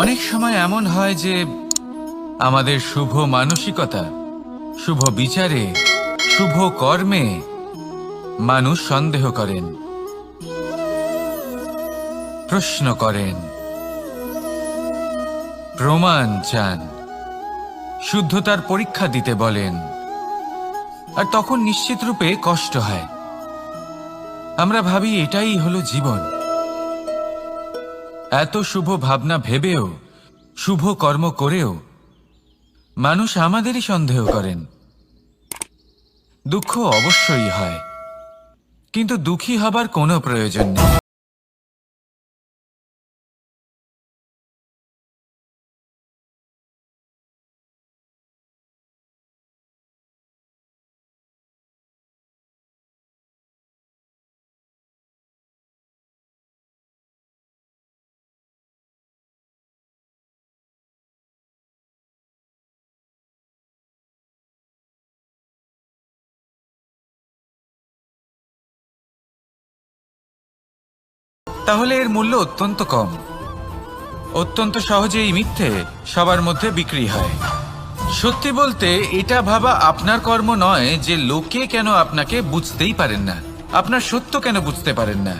অনেক সময় এমন হয় যে আমাদের শুভ মানসিকতা, শুভ বিচারে, শুভ কর্মে মানুষ সন্দেহ করেন, প্রশ্ন করেন, প্রমাণ চান, শুদ্ধতার পরীক্ষা দিতে বলেন, আর তখন নিশ্চিত রূপে কষ্ট হয়। আমরা ভাবি এটাই হলো জীবন। এত শুভ ভাবনা ভেবেও, শুভ কর্ম করেও মানুষ আমাদেরই সন্দেহ করেন। দুঃখ অবশ্যই হয়, কিন্তু দুঃখী হবার কোনো প্রয়োজন নেই। তাহলে এর মূল্য অত্যন্ত কম। অত্যন্ত সহজেই মিথ্যে সবার মধ্যে বিক্রি হয়। সত্যি বলতে, এটা ভাবা আপনার কর্ম নয় যে লোকে কেন আপনাকে বুঝতেই পারেন না। আপনার সত্য কেন বুঝতে পারেন না?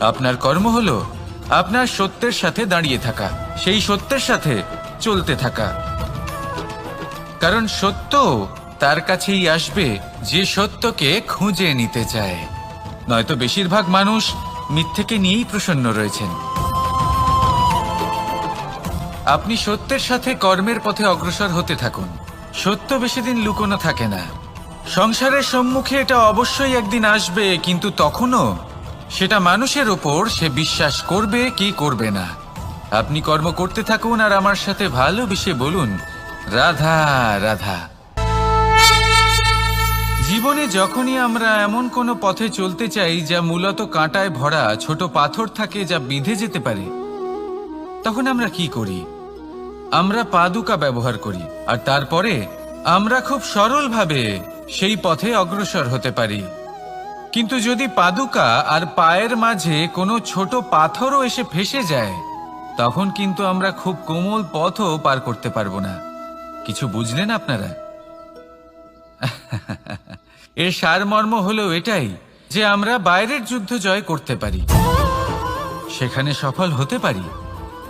আপনার কর্ম হলো আপনার সত্যের সাথে দাঁড়িয়ে থাকা, সেই সত্যের সাথে চলতে থাকা। কারণ সত্য তার কাছেই আসবে যে সত্যকে খুঁজে নিতে চায়। নয়তো বেশিরভাগ মানুষ মিথ্যেকে নিয়েই প্রসন্ন রয়েছেন। আপনি সত্যের সাথে কর্মের পথে অগ্রসর হতে থাকুন। সত্য বেশি দিন লুকোনো থাকে না। সংসারের সম্মুখে এটা অবশ্যই একদিন আসবে, কিন্তু তখনও সেটা মানুষের ওপর সে বিশ্বাস করবে কি করবে না। আপনি কর্ম করতে থাকুন আর আমার সাথে ভালোবেসে বলুন, রাধা রাধা। জীবনে যখনই আমরা এমন কোনো পথে চলতে চাই যা মূলত কাঁটায় ভরা ছোট পাথর থাকে যা বিঁধে যেতে পারে, তখন আমরা কি করি? আমরা পাদুকা ব্যবহার করি, আর তারপরে আমরা খুব সরলভাবে সেই পথে অগ্রসর হতে পারি। কিন্তু যদি পাদুকা আর পায়ের মাঝে কোনো ছোট পাথরও এসে ফেসে যায়, তখন কিন্তু আমরা খুব কোমল পথও পার করতে পারব না। কিছু বুঝলেন আপনারা? এর সারমর্ম হলো এটাই যে আমরা বাইরের যুদ্ধ জয় করতে পারি। সেখানে সফল হতে পারি।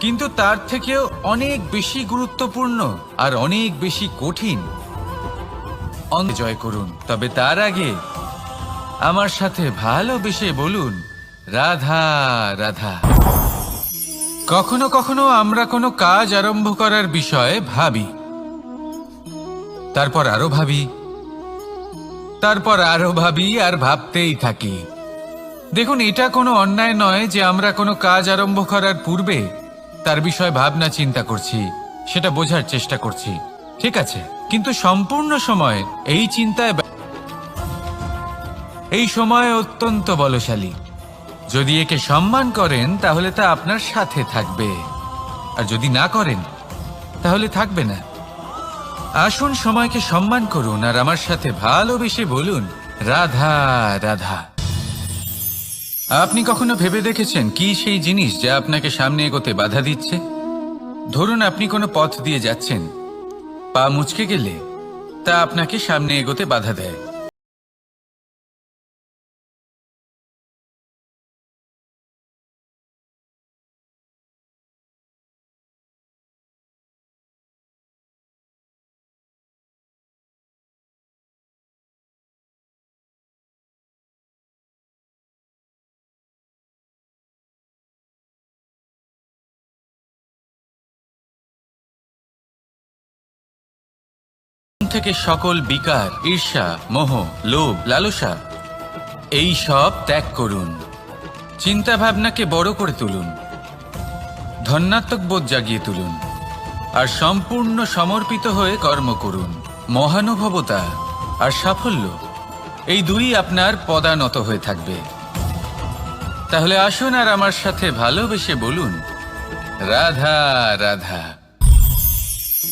কিন্তু তার থেকেও অনেক বেশি গুরুত্বপূর্ণ আর অনেক বেশি কঠিন। জয় করুন, তবে তার আগে আমার সাথে ভালোবেসে বলুন, রাধা রাধা। কখনো কখনো আমরা কোনো কাজ আরম্ভ করার বিষয়ে ভাবি, তারপর আরও ভাবি তারপর আরও ভাবি আর ভাবতেই থাকি। দেখুন, এটা কোনো অন্যায় নয় যে আমরা কোনো কাজ আরম্ভ করার পূর্বে তার বিষয়ে ভাবনা চিন্তা করছি, সেটা বোঝার চেষ্টা করছি। ঠিক আছে, কিন্তু সম্পূর্ণ সময় এই চিন্তায় এই সময় অত্যন্ত বলশালী। যদি একে সম্মান করেন, তাহলে তা আপনার সাথে থাকবে। আর যদি না করেন, তাহলে থাকবে না। আসুন সময়কে সম্মান করুন আর আমার সাথে ভালোবেসে বলুন, রাধা রাধা। আপনি কখনো ভেবে দেখেছেন কি সেই জিনিস যা আপনাকে সামনে এগোতে বাধা দিচ্ছে? ধরুন আপনি কোনো পথ দিয়ে যাচ্ছেন, পা মুচকে গেলে তা আপনাকে সামনে এগোতে বাধা দেয়। থেকে সকল বিকার, ঈর্ষা, মোহ, লোভ, লালসা, এই সব ত্যাগ করুন। চিন্তা ভাবনাকে বড় করে তুলুন। ধন্যাত্মক বোধ জাগিয়ে তুলুন। আর সম্পূর্ণ সমর্পিত হয়ে কর্ম করুন। মহানুভবতা আর সাফল্য, এই দুই আপনার পদানত হয়ে থাকবে। তাহলে আসুন আর আমার সাথে ভালোবেসে বলুন, রাধা রাধা।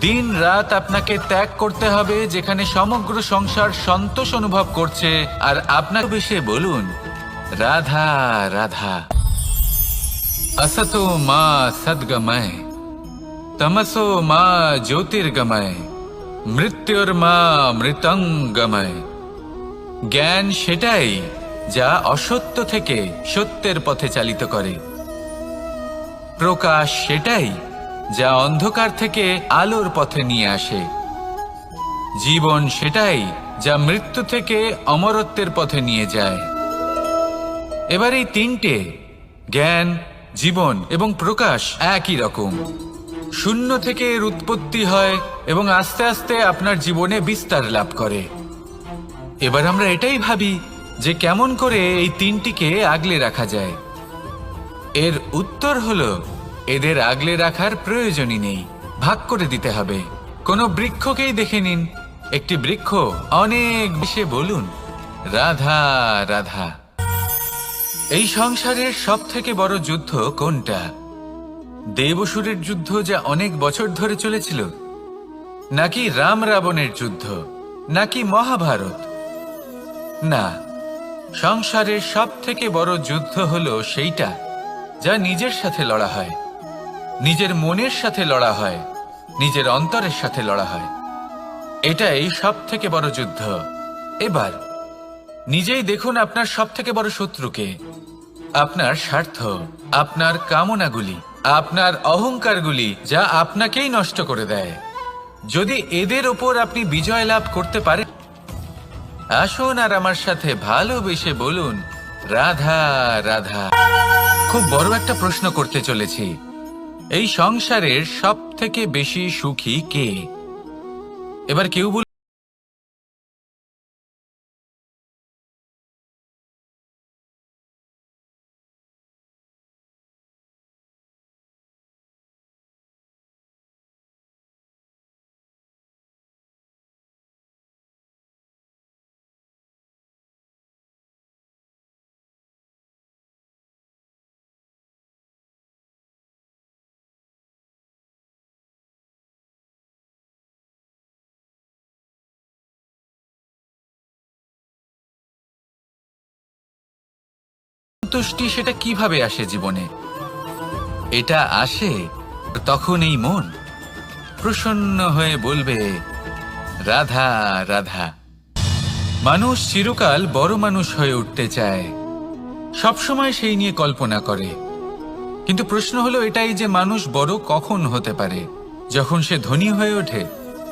দিন রাত আপনাকে ত্যাগ করতে হবে যেখানে সমগ্র সংসার সন্তোষ অনুভব করছে। আর আপনার বিষয়ে বলুন, রাধা রাধা। অসতো মা সদ্গময়, তমসো মা জ্যোতির্গময়, মৃত্যুর মা মৃতঙ্গময়। জ্ঞান সেটাই যা অসত্য থেকে সত্যের পথে চালিত করে। প্রকাশ সেটাই যা অন্ধকার থেকে আলোর পথে নিয়ে আসে। জীবন সেটাই যা মৃত্যু থেকে অমরত্বের পথে নিয়ে যায়। এবার এই তিনটে, জ্ঞান, জীবন এবং প্রকাশ একই রকম। শূন্য থেকে এর উৎপত্তি হয় এবং আস্তে আস্তে আপনার জীবনে বিস্তার লাভ করে। এবার আমরা এটাই ভাবি যে কেমন করে এই তিনটিকে আগলে রাখা যায়। এর উত্তর হলো এদের আগলে রাখার প্রয়োজনই নেই। ভাগ করে দিতে হবে। কোনো বৃক্ষকেই দেখে নিন। একটি বৃক্ষ অনেক বেশি বলুন। রাধা রাধা। এই সংসারের সব থেকে বড় যুদ্ধ কোনটা? দেবসুরের যুদ্ধ যা অনেক বছর ধরে চলেছিল। নাকি রাম রাবণের যুদ্ধ? নাকি মহাভারত? না, সংসারের সব থেকে বড় যুদ্ধ হলো সেইটা, যা নিজের সাথে লড়া হয়। নিজের মনের সাথে লড়া হয়, নিজের অন্তরের সাথে লড়া হয়। এটাই সব থেকে বড় যুদ্ধ। এবার, নিজেই দেখুন আপনার সব থেকে বড় শত্রুকে। আপনার স্বার্থ, আপনার কামনাগুলি, আপনার অহংকারগুলি যা আপনাকেই নষ্ট করে দেয়। যদি এদের ওপর আপনি বিজয় লাভ করতে পারেন, আসুন আর আমার সাথে ভালোবেসে বলুন, রাধা রাধা। খুব বড় একটা প্রশ্ন করতে চলেছি। এই সংসারের সব থেকে বেশি সুখী কে? এবার কেউ সন্তুষ্টি সেটা কীভাবে আসে জীবনে? এটা আসে তখন এই মন প্রসন্ন হয়ে বলবে, রাধা রাধা। মানুষ চিরকাল বড় মানুষ হয়ে উঠতে চায়। সবসময় সেই নিয়ে কল্পনা করে। কিন্তু প্রশ্ন হলো এটাই যে মানুষ বড় কখন হতে পারে? যখন সে ধনী হয়ে ওঠে?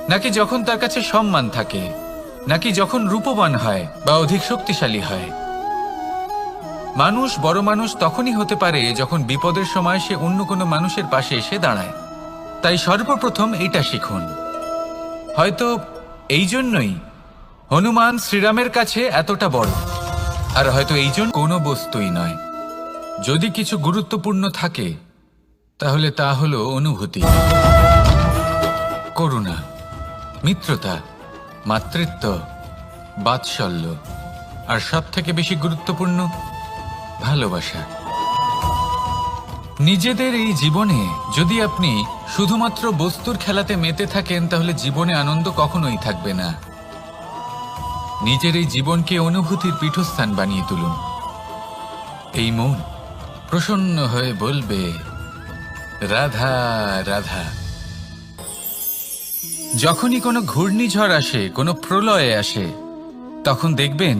নাকি যখন তার কাছে সম্মান থাকে? নাকি যখন রূপবান হয় বা অধিক শক্তিশালী হয়? মানুষ, বড় মানুষ তখনই হতে পারে যখন বিপদের সময় সে অন্য কোনো মানুষের পাশে এসে দাঁড়ায়। তাই সর্বপ্রথম এটা শিখুন। হয়তো এই জন্যই হনুমান শ্রীরামের কাছে এতটা বড়, আর হয়তো এই জন্য কোনো বস্তুই নয়। যদি কিছু গুরুত্বপূর্ণ থাকে, তাহলে তা হলো অনুভূতি। করুণা, মিত্রতা, মাতৃত্ব, বাৎসল্য, আর সব থেকে বেশি গুরুত্বপূর্ণ ভালোবাসা। নিজেদের এই জীবনে যদি আপনি শুধুমাত্র বস্তুর খেলাতে মেতে থাকেন, তাহলে জীবনে আনন্দ কখনোই থাকবে না। নিজের এই জীবনকে অনুভূতির পীঠস্থান বানিয়ে তুলুন। এই মন প্রসন্ন হয়ে বলবে, রাধা রাধা। যখনই কোনো ঘূর্ণিঝড় আসে, কোনো প্রলয়ে আসে, তখন দেখবেন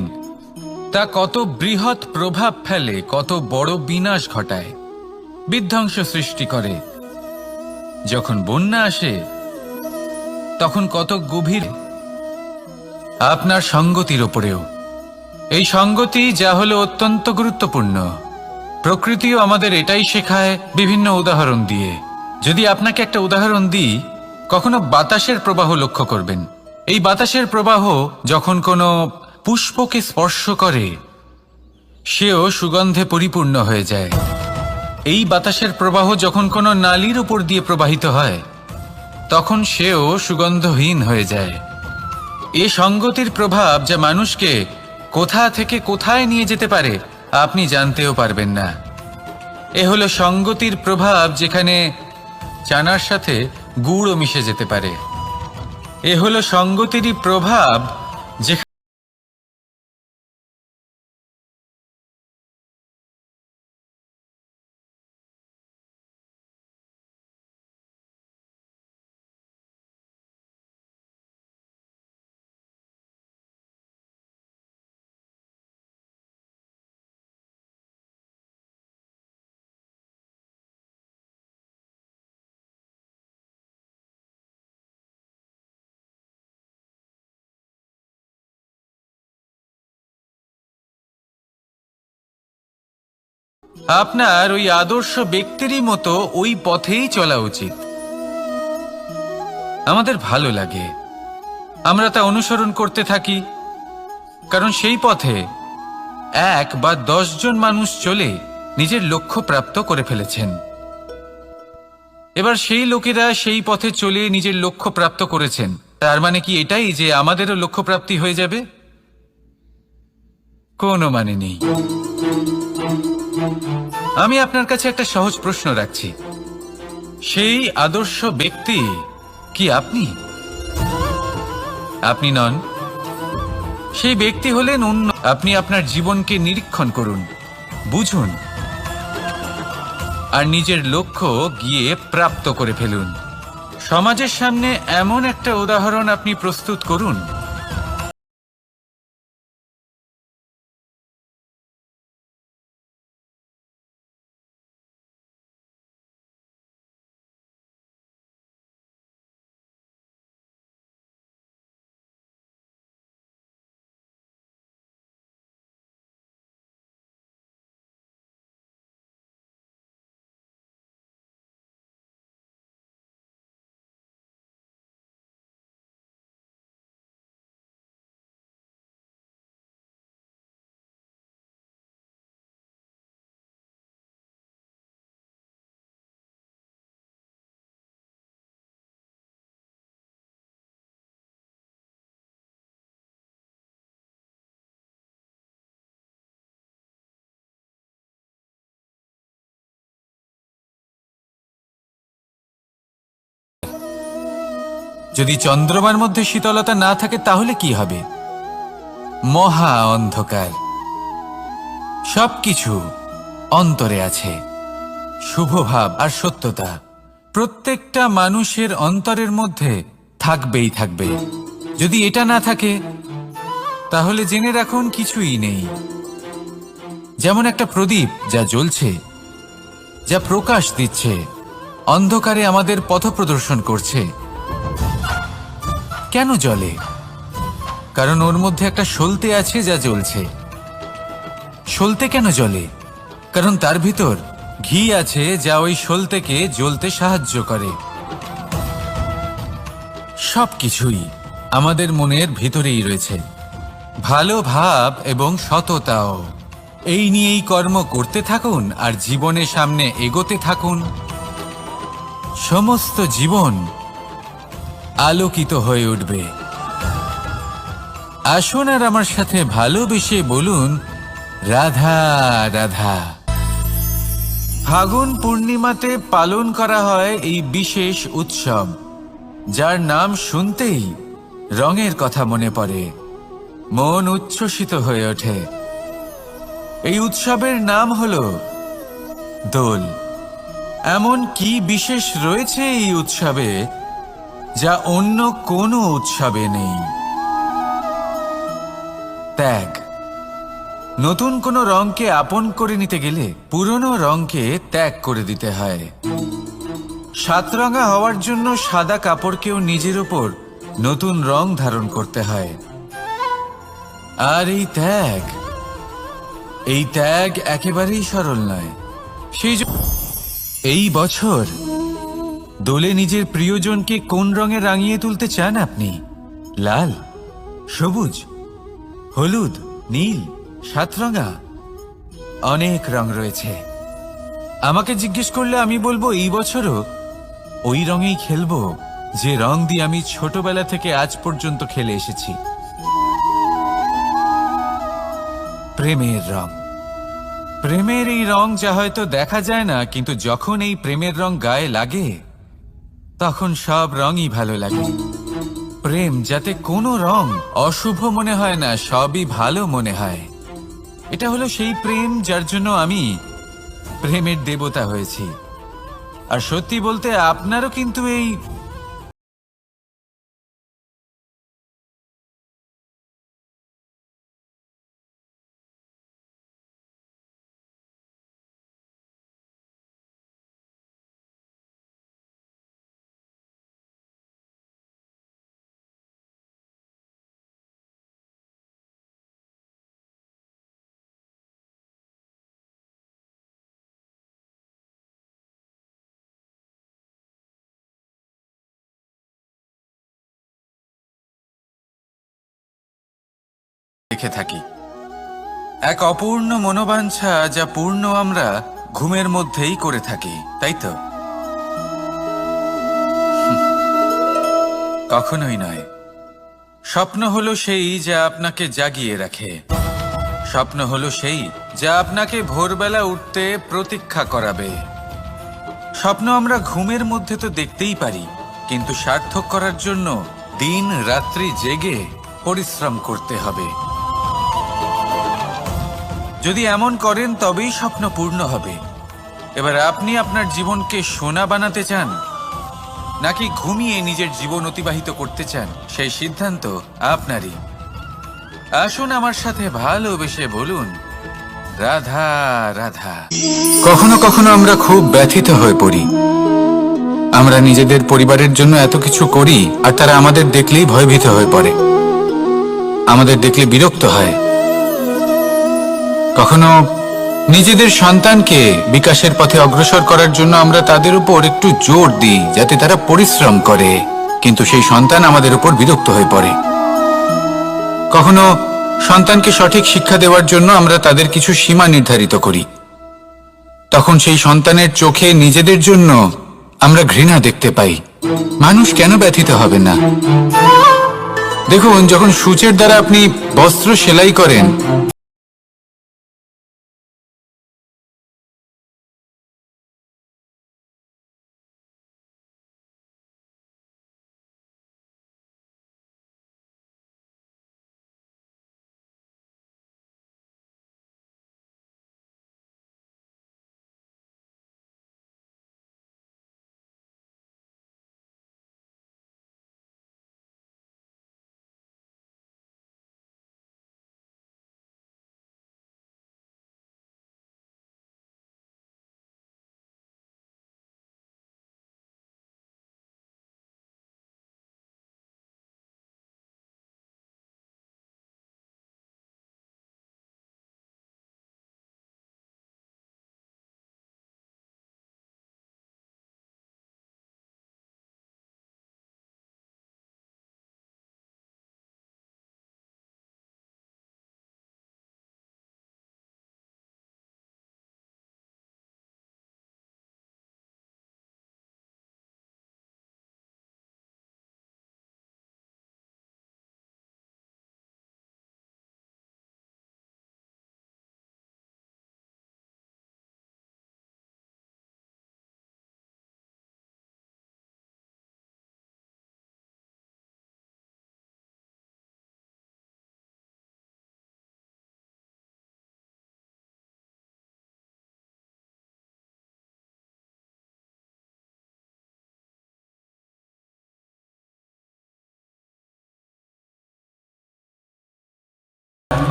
তা কত বৃহৎ প্রভাব ফেলে, কত বড় বিনাশ ঘটায়। বিধ্বংস সৃষ্টি করে। যখন বন্যা আসে, তখন কত গভীর। আপনার সঙ্গতির ওপরেও এই সঙ্গতি যা হলো অত্যন্ত গুরুত্বপূর্ণ। প্রকৃতিও আমাদের এটাই শেখায় বিভিন্ন উদাহরণ দিয়ে। যদি আপনাকে একটা উদাহরণ দিই, কখনো বাতাসের প্রবাহ লক্ষ্য করবেন। এই বাতাসের প্রবাহ যখন কোনো পুষ্পকে স্পর্শ করে, সেও সুগন্ধে পরিপূর্ণ হয়ে যায়। এই বাতাসের প্রবাহ যখন কোনো নালীর উপর দিয়ে প্রবাহিত হয়, তখন সেও সুগন্ধহীন হয়ে যায়। এ সঙ্গতির প্রভাব যা মানুষকে কোথা থেকে কোথায় নিয়ে যেতে পারে, আপনি জানতেও পারবেন না। এ হলো সঙ্গতির প্রভাব যেখানে চানার সাথে গুড়ও মিশে যেতে পারে। এ হলো সঙ্গতিরই প্রভাব যেখানে আপনার ওই আদর্শ ব্যক্তিরই মতো ওই পথেই চলা উচিত। আমাদের ভালো লাগে। আমরা তা অনুসরণ করতে থাকি। কারণ সেই পথে এক বা জন মানুষ চলে নিজের লক্ষ্য প্রাপ্ত করে ফেলেছেন। এবার সেই লোকেরা সেই পথে চলে নিজের লক্ষ্য প্রাপ্ত করেছেন। তার মানে কি এটাই যে আমাদেরও লক্ষ্য প্রাপ্তি হয়ে যাবে? কোনো মানে নেই। আমি আপনার কাছে একটা সহজ প্রশ্ন রাখছি। সেই আদর্শ ব্যক্তি কি আপনি? আপনি নন। সেই ব্যক্তি হলেন অন্য। আপনি আপনার জীবনকে নিরীক্ষণ করুন, বুঝুন, আর নিজের লক্ষ্য গিয়ে প্রাপ্ত করে ফেলুন। সমাজের সামনে এমন একটা উদাহরণ আপনি প্রস্তুত করুন যদি চন্দ্রমার মধ্যে শীতলতা না থাকে, তাহলে কি হবে? মহা অন্ধকার। সবকিছু অন্তরে আছে। শুভভাব আর সত্যতা। প্রত্যেকটা মানুষের অন্তরের মধ্যে থাকবেই থাকবে। যদি এটা না থাকে, তাহলে জেনে রাখুন কিছুই নেই। যেমন একটা প্রদীপ যা জ্বলছে, যা প্রকাশ দিচ্ছে। অন্ধকারে আমাদের পথ প্রদর্শন করছে। কেন জ্বলে কারণ ওর মধ্যে একটা সলতে আছে যা জ্বলছে। সলতে কেন জ্বলে? কারণ তার ভিতর ঘি আছে যা ওই সলতেকে জ্বলতে সাহায্য করে। সবকিছুই আমাদের মনের ভিতরেই রয়েছে। ভালো ভাব এবং সততাও। এই নিয়েই কর্ম করতে থাকুন আর জীবনের সামনে এগোতে থাকুন। সমস্ত জীবন আলোকিত হয়ে উঠবে। আসুন আর আমার সাথে ভালোবেসে বলুন, রাধা রাধা। ফাগুন পূর্ণিমাতে পালন করা হয় এই বিশেষ উৎসব, যার নাম শুনতেই রঙের কথা মনে পড়ে, মন উচ্ছ্বসিত হয়ে ওঠে। এই উৎসবের নাম হল দোল। এমন কি বিশেষ রয়েছে এই উৎসবে, যা অন্য কোনো উৎসবে নেই? ত্যাগ। নতুন কোনো রংকে আপন করে নিতে গেলে পুরনো রংকে ত্যাগ করে দিতে হয়। সাতরঙা হওয়ার জন্য সাদা কাপড়কেও নিজের উপর নতুন রং ধারণ করতে হয়। আর এই ত্যাগ এই ত্যাগ একেবারেই সরল নয়। সেই জ- এই বছর দোলে নিজের প্রিয়জনকে কোন রঙে রাঙিয়ে তুলতে চান আপনি? লাল, সবুজ, হলুদ, নীল, সাতরঙা? অনেক রং রয়েছে। আমাকে জিজ্ঞেস করলে আমি বলব এই বছরও ওই রঙেই খেলব, যে রং দিয়ে আমি ছোটবেলা থেকে আজ পর্যন্ত খেলে এসেছি। প্রেমের রং। প্রেমের এই রং যা হয়তো দেখা যায় না, কিন্তু যখন এই প্রেমের রং গায়ে লাগে, তখন সব রঙই ভালো লাগে। প্রেম যাতে কোনো রং অশুভ মনে হয় না, সবই ভালো মনে হয়। এটা হলো সেই প্রেম যার জন্য আমি প্রেমের দেবতা হয়েছি। আর সত্যি বলতে, আপনারও কিন্তু এই দেখে থাকি। এক অপূর্ণ মনোবাঞ্ছা যা পূর্ণ আমরা ঘুমের মধ্যেই করে থাকি, তাই তো? কখনোই নয়। স্বপ্ন হলো সেই যা আপনাকে জাগিয়ে রাখে। স্বপ্ন হলো সেই যা আপনাকে ভোরবেলা উঠতে প্রতীক্ষা করাবে। স্বপ্ন আমরা ঘুমের মধ্যে তো দেখতেই পারি, কিন্তু সার্থক করার জন্য দিন রাত্রি জেগে পরিশ্রম করতে হবে। যদি এমন করেন তবেই স্বপ্ন পূর্ণ হবে। এবার আপনি আপনার জীবনকে সোনা বানাতে চান, নাকি ঘুমিয়ে নিজের জীবন অতিবাহিত করতে চান, সেই সিদ্ধান্ত আপনারই। আসুন আমার সাথে ভালোবেসে বলুন, রাধা রাধা। কখনো কখনো আমরা খুব ব্যথিত হয়ে পড়ি। আমরা নিজেদের পরিবারের জন্য এত কিছু করি, আর তারা আমাদের দেখলেই ভয়ভীত হয়ে পড়ে। আমাদের দেখলে বিরক্ত হয়। কখনো নিজেদের সন্তানকে বিকাশের পথে অগ্রসর করার জন্য আমরা তাদের উপর একটু জোর দিই, যাতে তারা পরিশ্রম করে। কিন্তু সেই সন্তান আমাদের উপর বিরক্ত হয়ে পড়ে। কখনো সন্তানকে সঠিক শিক্ষা দেওয়ার জন্য আমরা তাদের কিছু সীমা নির্ধারিত করি। তখন সেই সন্তানের চোখে নিজেদের জন্য আমরা ঘৃণা দেখতে পাই। মানুষ কেন ব্যথিত হবে না? দেখুন, যখন সূচের দ্বারা আপনি বস্ত্র সেলাই করেন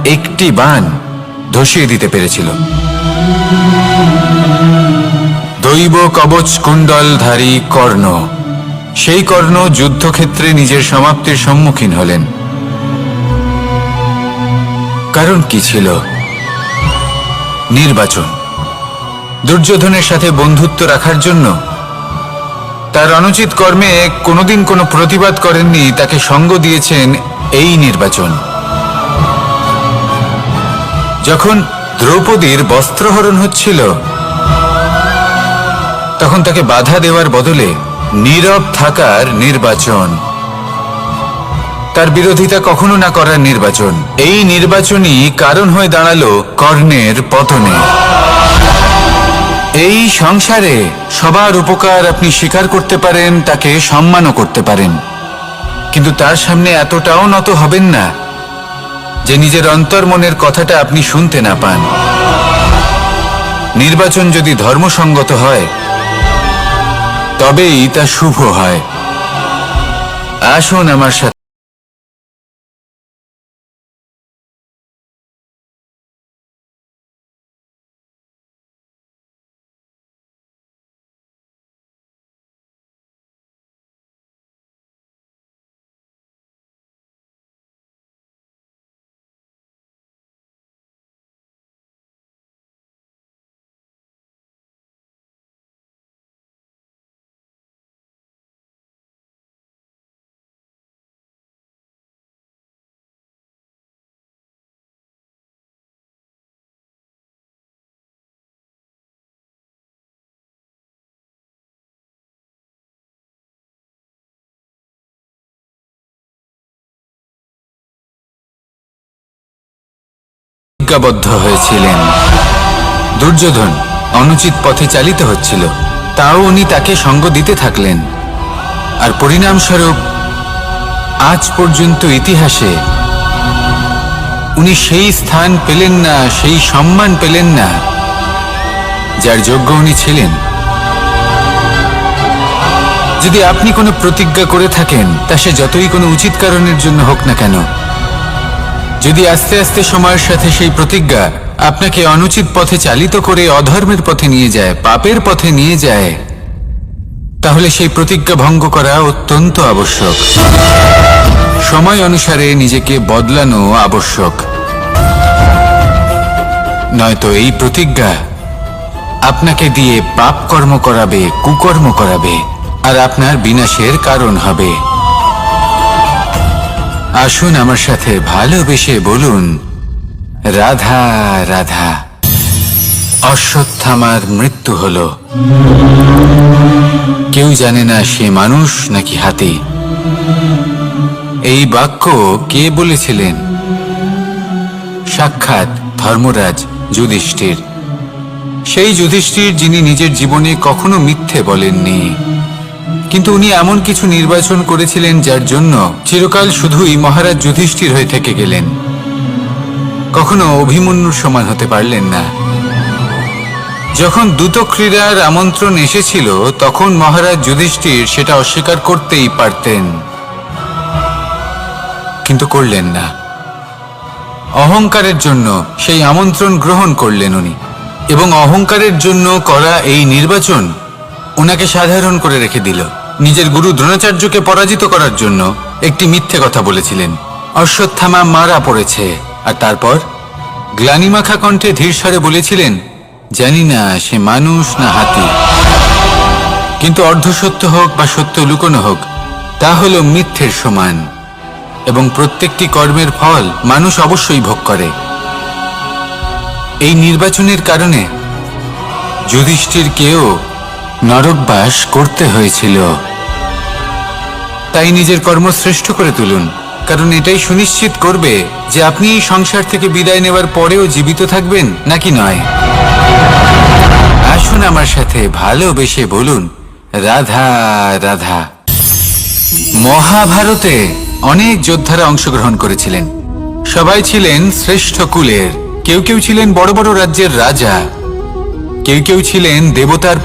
একটি বান ধসিয়ে দিতে পেরেছিল। দৈব কবচ কুণ্ডলধারী কর্ণ। সেই কর্ণ যুদ্ধক্ষেত্রে নিজের সমাপ্তির সম্মুখীন হলেন। কারণ কি ছিল? নির্বাচন। দুর্যোধনের সাথে বন্ধুত্ব রাখার জন্য। তার অনুচিত কর্মে কোনোদিন কোনো প্রতিবাদ করেননি, তাকে সঙ্গ দিয়েছেন এই নির্বাচন। যখন দ্রৌপদীর বস্ত্রহরণ হচ্ছিল, তখন তাকে বাধা দেওয়ার বদলে নীরব থাকার নির্বাচন। তার বিরোধিতা কখনো না করার নির্বাচন। এই নির্বাচনই কারণ হয়ে দাঁড়াল কর্ণের পতনে। এই সংসারে সবার উপকার আপনি স্বীকার করতে পারেন, তাকে সম্মানও করতে পারেন। কিন্তু তার সামনে এতটাও নত হবেন না যে নিজের অন্তর্মনের কথাটা আপনি শুনতে না পান। নির্বাচন যদি ধর্মসঙ্গত হয়, তবেই তা শুভ হয়। আসুন আমার সাথে। প্রতিজ্ঞাবদ্ধ হয়েছিলেন। দুর্যোধন অনুচিত পথে চালিত হচ্ছিল। তাও উনি তাকে সঙ্গ দিতে থাকলেন। আর পরিণামস্বরূপ আজ পর্যন্ত ইতিহাসে উনি সেই স্থান পেলেন না, সেই সম্মান পেলেন না, যার যোগ্য উনি ছিলেন। যদি আপনি কোনো প্রতিজ্ঞা করে থাকেন, তা সে যতই কোনো উচিত কারণের জন্য হোক না কেন যদি আস্তে আস্তে সময়ের সাথে সেই প্রতিজ্ঞা আপনাকে অনুচিত পথে চালিত করে অধর্মের পথে নিয়ে যায়, পাপের পথে নিয়ে যায়, তাহলে সেই প্রতিজ্ঞা ভঙ্গ করা অত্যন্ত আবশ্যক। সময় অনুসারে নিজেকে বদলানো আবশ্যক। নয়তো এই প্রতিজ্ঞা আপনাকে দিয়ে পাপ কর্ম করাবে, কুকর্ম করাবে, আর আপনার বিনাশের কারণ হবে। আসুন আমার সাথে ভালোবেসে বলুন, রাধা রাধা, অশ্বত্থামার মৃত্যু হল। কেউ জানে না সে মানুষ নাকি হাতি। এই বাক্য কে বলেছিলেন? সাক্ষাৎ ধর্মরাজ যুধিষ্ঠির। সেই যুধিষ্ঠির যিনি নিজের জীবনে কখনো মিথ্যে বলেননি। কিন্তু উনি এমন কিছু নির্বাচন করেছিলেন যার জন্য চিরকাল শুধুই মহারাজ যুধিষ্ঠির হয়ে থেকে গেলেন। কখনো অভিমন্যুর সমান হতে পারলেন না। যখন দ্রুত ক্রীড়ার আমন্ত্রণ এসেছিল, তখন মহারাজ যুধিষ্ঠির সেটা অস্বীকার করতেই পারতেন। কিন্তু করলেন না। অহংকারের জন্য সেই আমন্ত্রণ গ্রহণ করলেন উনি। এবং অহংকারের জন্য করা এই নির্বাচন ওনাকে সাধারণ করে রেখে দিল। নিজের গুরু দ্রোণাচার্যকে পরাজিত করার জন্য একটি মিথ্যে কথা বলেছিলেন। অশ্বত্থামা মারা পড়েছে। আর তারপর? গ্লানিমাখা কণ্ঠে ধীরস্বরে বলেছিলেন, জানি না সে মানুষ না হাতি। কিন্তু অর্ধসত্য হোক বা সত্য লুকোনো হোক, তা হল মিথ্যের সমান। এবং প্রত্যেকটি কর্মের ফল মানুষ অবশ্যই ভোগ করে। এই নির্বাচনের কারণে যুধিষ্ঠিরকেও নরকবাস করতে হয়েছিল। তাই নিজের কর্ম শ্রেষ্ঠ করে তুলুন, কারণ এটাই সুনিশ্চিত করবে যে আপনি এই সংসার থেকে বিদায় নেওয়ার পরেও জীবিত থাকবেন নাকি নয়। আসুন আমার সাথে ভালোবেসে বলুন, রাধা রাধা। মহাভারতে অনেক যোদ্ধারা অংশগ্রহণ করেছিলেন। সবাই ছিলেন শ্রেষ্ঠ কুলের। কেউ কেউ ছিলেন বড় বড় রাজ্যের রাজা। কেউ কেউ ছিলেন দেবতার